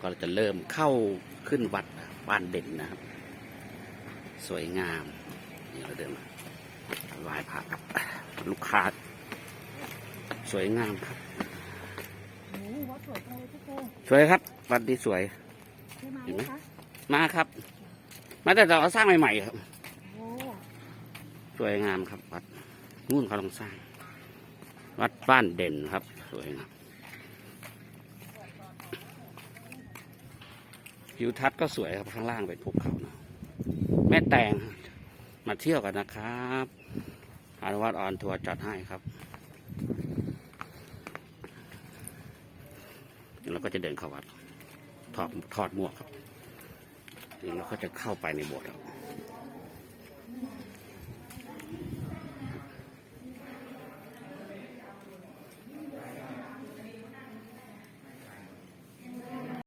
ก็จะเริ่มเข้าขึ้นวัดบ้านเด่นนะครับ สวยงามนี่เราเดินมาไหว้พระครับลูกค้า สวยงามครับสวยงเลยพี่โกสวยครับวัดนี้สวยมาเห็นไหมมคะมาครับ มาแต่เราสร้างใหม่ๆครับสวยงามครับวัดนู่นเขาต้องสร้าง วัดบ้านเด่นครับ สวยงาม ทิวทัศน์ก็สวยครับข้างล่างเป็นภูเขาเนาะแม่แตงมาเที่ยวกันนะครับอารวัดออนทัวร์จัดให้ครับเดี๋ยวเราก็จะเดินเข้าวัดถอดถอดหมวกครับเดี๋ยวเราก็จะเข้าไปในโบสถ์ครับ